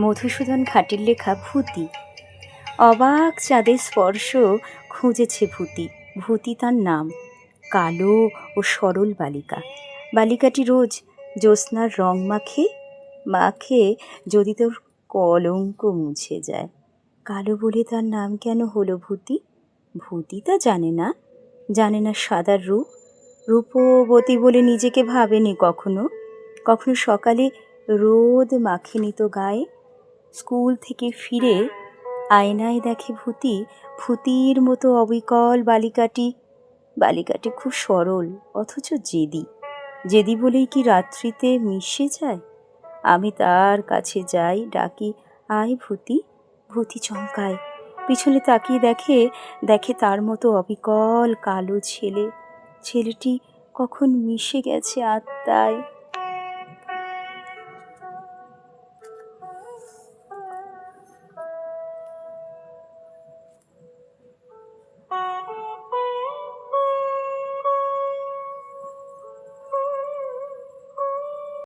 মধুসূদন ঘাটের লেখা ভূতি। অবাক চাঁদের স্পর্শ খুঁজেছে ভূতি। ভূতি তার নাম। কালো ও সরল বালিকা। বালিকাটি রোজ জ্যোৎস্নার রং মাখে মাখে যদি তোর কলঙ্ক মুছে যায়। কালো বলে তার নাম কেন হলো ভূতি? ভূতি তা জানে না। জানে না সাদার রূপ। রূপবতী বলে নিজেকে ভাবেনি কখনো। কখনো সকালে রোদ মাখেনি তো গায়ে। স্কুল থেকে ফিরে আয়নায় দেখে ভূতি, ভূতির মতো অবিকল বালিকাটি। বালিকাটি খুব সরল, অথচ জেদি। জেদি বলেই কি রাত্রিতে মিশে যায়? আমি তার কাছে যাই, ডাকি, আয় ভূতি। ভূতি চমকায়। পিছনে তাকিয়ে দেখে দেখে তার মতো অবিকল কালো ছেলে। ছেলেটি কখন মিশে গেছে আত্মায়।